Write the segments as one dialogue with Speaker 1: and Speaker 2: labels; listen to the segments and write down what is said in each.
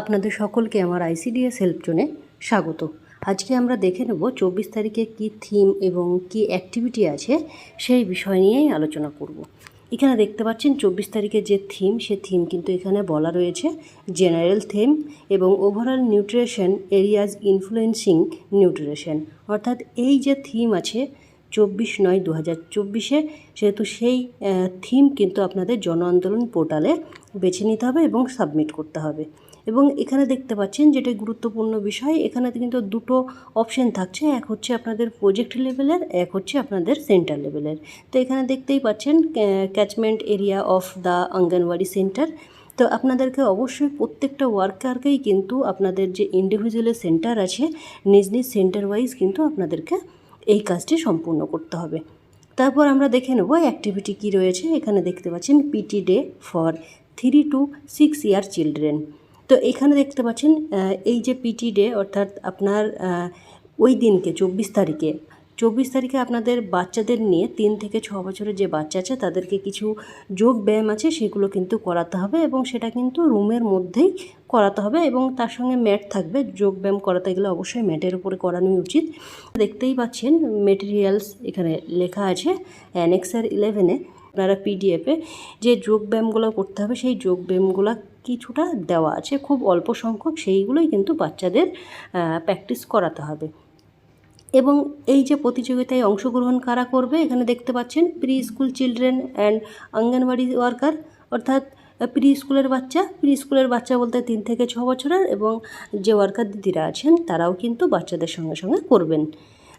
Speaker 1: আপনাদের সকলকে আমার আইসিডিএস হেল্প জোনে স্বাগত। আজকে আমরা দেখে নেব চব্বিশ তারিখে কী থিম এবং কী অ্যাক্টিভিটি আছে সেই বিষয় নিয়েই আলোচনা করব। এখানে দেখতে পাচ্ছেন চব্বিশ তারিখের যে থিম, সে থিম কিন্তু এখানে বলা রয়েছে জেনারেল থিম এবং overall nutrition areas influencing nutrition অর্থাৎ এই যে থিম আছে চব্বিশ নয় দু হাজার চব্বিশে। সেহেতু সেই থিম কিন্তু আপনাদের জন আন্দোলন পোর্টালে বেছে নিতে হবে এবং সাবমিট করতে হবে। এবং এখানে দেখতে পাচ্ছেন যেটা গুরুত্বপূর্ণ বিষয়, এখানে কিন্তু দুটো অপশন থাকছে। এক হচ্ছে আপনাদের প্রজেক্ট লেভেলের এক হচ্ছে আপনাদের সেন্টার লেভেলের তো এখানে দেখতেই পাচ্ছেন catchment area of the anganwadi centre তো আপনাদেরকে অবশ্যই প্রত্যেকটা ওয়ার্কারকেই কিন্তু আপনাদের যে ইন্ডিভিজুয়ালের সেন্টার আছে, নিজ নিজ সেন্টার ওয়াইজ কিন্তু আপনাদেরকে এই কাজটি সম্পূর্ণ করতে হবে। তারপর আমরা দেখে নেব অ্যাক্টিভিটি কী রয়েছে। এখানে দেখতে পাচ্ছেন PT day for three to six year children তো এখানে দেখতে পাচ্ছেন এই যে পিটি ডে অর্থাৎ আপনার ওই দিনকে, চব্বিশ তারিখে চব্বিশ তারিখে আপনাদের বাচ্চাদের নিয়ে তিন থেকে ছ বছরের যে বাচ্চা আছে, তাদেরকে কিছু যোগ ব্যায়াম আছে, সেগুলো কিন্তু করাতে হবে এবং সেটা কিন্তু রুমের মধ্যেই করাতে হবে এবং তার সঙ্গে ম্যাট থাকবে। যোগ ব্যায়াম করাতে গেলে অবশ্যই ম্যাটের উপরে করানোই উচিত। দেখতেই পাচ্ছেন মেটেরিয়ালস এখানে লেখা আছে অ্যানেক্সার ইলেভেনে আপনারা পিডিএফে যে যোগ ব্যায়ামগুলো করতে হবে, সেই যোগ ব্যায়ামগুলো কিছুটা দেওয়া আছে। খুব অল্প সংখ্যক সেইগুলোই কিন্তু বাচ্চাদের প্র্যাকটিস করাতে হবে। এবং এই যে প্রতিযোগিতায় অংশগ্রহণ কারা করবে, এখানে দেখতে পাচ্ছেন pre school children and anganwadi worker. অর্থাৎ প্রি স্কুলের বাচ্চা প্রি স্কুলের বাচ্চা বলতে তিন থেকে ছ বছরের এবং যে ওয়ার্কার দিদিরা আছেন, তারাও কিন্তু বাচ্চাদের সঙ্গে সঙ্গে করবেন।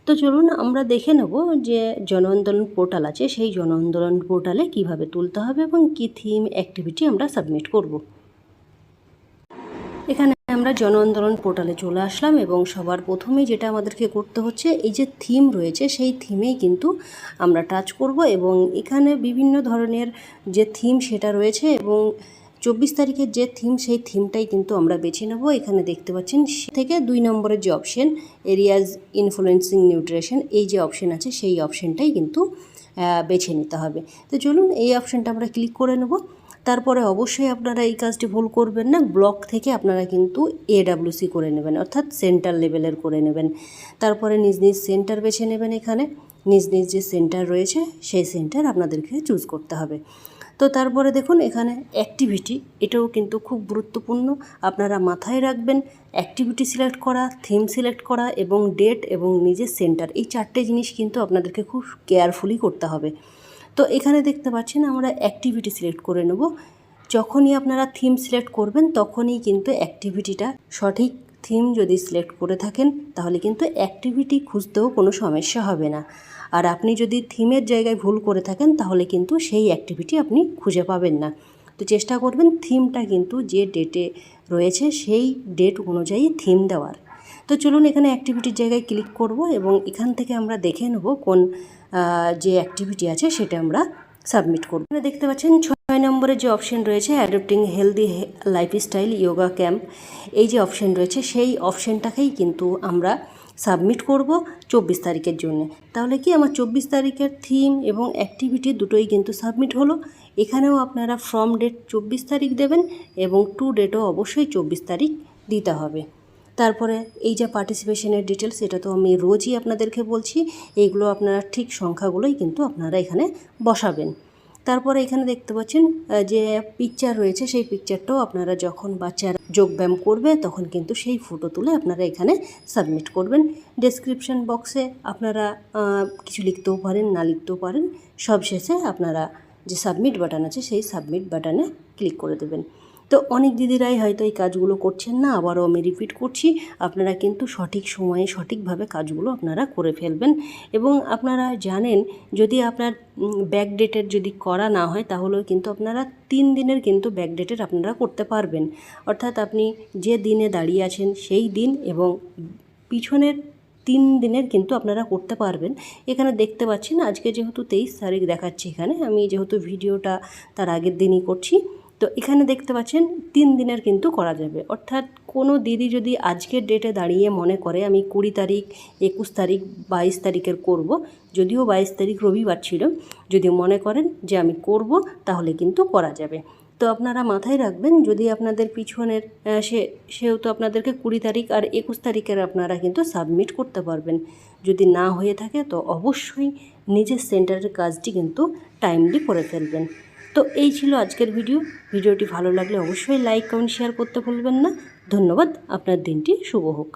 Speaker 1: তো চলুন আমরা দেখে নেব যে জন আন্দোলন পোর্টাল আছে, সেই জন আন্দোলন পোর্টালে কীভাবে তুলতে হবে এবং কী থিম অ্যাক্টিভিটি আমরা সাবমিট করব। এখানে আমরা জন আন্দোলন পোর্টালে চলে আসলাম এবং সবার প্রথমেই যেটা আমাদেরকে করতে হচ্ছে, এই যে থিম রয়েছে, সেই থিমেই কিন্তু আমরা টাচ করব এবং এখানে বিভিন্ন ধরনের যে থিম সেটা রয়েছে এবং চব্বিশ তারিখের যে থিম, সেই থিমটাই কিন্তু আমরা বেছে নেব। এখানে দেখতে পাচ্ছেন থেকে দুই নম্বরের যে অপশন এরিয়াজ ইনফ্লুয়েন্সিং নিউট্রিশন, এই যে অপশন আছে, সেই অপশনটাই কিন্তু বেছে নিতে হবে। তো চলুন, এই অপশনটা আমরা ক্লিক করে নেব। তারপরে অবশ্যই আপনারা এই কাজটি ভুল করবেন না। ব্লক থেকে আপনারা কিন্তু এডাব্লিউসি করে নেবেন, অর্থাৎ সেন্টার লেভেলের করে নেবেন। তারপরে নিজ নিজ সেন্টার বেছে নেবেন এখানে। নিজ নিজ যে সেন্টার রয়েছে, সেই সেন্টার আপনাদেরকে চুজ করতে হবে। তো তারপরে দেখুন, এখানে অ্যাক্টিভিটি, এটাও কিন্তু খুব গুরুত্বপূর্ণ। আপনারা মাথায় রাখবেন, অ্যাক্টিভিটি সিলেক্ট করা, থিম সিলেক্ট করা এবং ডেট এবং নিজের সেন্টার, এই চারটে জিনিস কিন্তু আপনাদেরকে খুব কেয়ারফুলি করতে হবে। তো এখানে দেখতে পাচ্ছেন আমরা অ্যাক্টিভিটি সিলেক্ট করে নেব। যখনই আপনারা থিম সিলেক্ট করবেন, তখনই কিন্তু অ্যাক্টিভিটিটা সঠিক থিম যদি সিলেক্ট করে থাকেন, তাহলে কিন্তু অ্যাক্টিভিটি খুঁজতেও কোনো সমস্যা হবে না। আর আপনি যদি থিমের জায়গায় ভুল করে থাকেন, তাহলে কিন্তু সেই অ্যাক্টিভিটি আপনি খুঁজে পাবেন না। তো চেষ্টা করবেন থিমটা কিন্তু যে ডেটে রয়েছে, সেই ডেট অনুযায়ী থিম দেওয়ার। তো চলুন এখানে অ্যাক্টিভিটির জায়গায় ক্লিক করব এবং এখান থেকে আমরা দেখে নেব কোন যে অ্যাক্টিভিটি আছে সেটা আমরা সাবমিট করব। এখানে দেখতে পাচ্ছেন ছয় নম্বরে যে অপশন রয়েছে adopting healthy lifestyle yoga camp এই যে অপশন রয়েছে সেই অপশনটাকেই কিন্তু আমরা সাবমিট করব চব্বিশ তারিখের জন্য। তাহলে কি আমার চব্বিশ তারিখের থিম এবং অ্যাক্টিভিটি দুটোই কিন্তু সাবমিট হলো? এখানেও আপনারা ফ্রম ডেট চব্বিশ তারিখ দেবেন এবং টু ডেটও অবশ্যই চব্বিশ তারিখ দিতে হবে। তারপরে এই যে পার্টিসিপেশনের ডিটেলস এটা তো আমি রোজই আপনাদেরকে বলছি, এইগুলো আপনারা ঠিক সংখ্যাগুলোই কিন্তু আপনারা এখানে বসাবেন। তারপরে এখানে দেখতে পাচ্ছেন যে পিকচার রয়েছে, সেই পিকচারটাও আপনারা যখন বাচ্চারা যোগব্যায়াম করবে, তখন কিন্তু সেই ফটো তুলে আপনারা এখানে সাবমিট করবেন। ডেসক্রিপশন বক্সে আপনারা কিছু লিখতেও পারেন, না লিখতেও পারেন, সবশেষে আপনারা যে সাবমিট বাটন আছে, সেই সাবমিট বাটনে ক্লিক করে দেবেন। তো অনেক দিদিরাই হয়তো এই কাজগুলো করছেন না, আবারও আমি রিপিট করছি, আপনারা কিন্তু সঠিক সময়ে সঠিকভাবে কাজগুলো আপনারা করে ফেলবেন। এবং আপনারা জানেন, যদি আপনার ব্যাক ডেটের যদি করা না হয়, তাহলেও কিন্তু আপনারা তিন দিনের কিন্তু ব্যাক ডেটের আপনারা করতে পারবেন। অর্থাৎ আপনি যে দিনে দাঁড়িয়ে আছেন, সেই দিন এবং পিছনের তিন দিনের কিন্তু আপনারা করতে পারবেন। এখানে দেখতে পাচ্ছেন, আজকে যেহেতু তেইশ তারিখ দেখাচ্ছে এখানে, আমি যেহেতু ভিডিওটা তার আগের দিনই করছি। তো এখানে দেখতে পাচ্ছেন তিন দিনের কিন্তু করা যাবে। অর্থাৎ কোনো দিদি যদি আজকের ডেটে দাঁড়িয়ে মনে করে, আমি কুড়ি তারিখ, একুশ তারিখ, বাইশ তারিখের করব। যদিও বাইশ তারিখ রবিবার ছিল, যদি মনে করেন যে আমি করব, তাহলে কিন্তু করা যাবে। তো আপনারা মাথায় রাখবেন, যদি আপনাদের পিছনের সে, সেও তো আপনাদেরকে কুড়ি তারিখ আর একুশ তারিখের আপনারা কিন্তু সাবমিট করতে পারবেন। যদি না হয়ে থাকে, তো অবশ্যই নিজের সেন্টারের কাজটি কিন্তু টাইমলি করে ফেলবেন। তো এই ছিল আজকের ভিডিও। ভিডিওটি ভালো লাগলে অবশ্যই লাইক, কমেন্ট শেয়ার করতে ভুলবেন না। ধন্যবাদ। আপনার দিনটি শুভ হোক।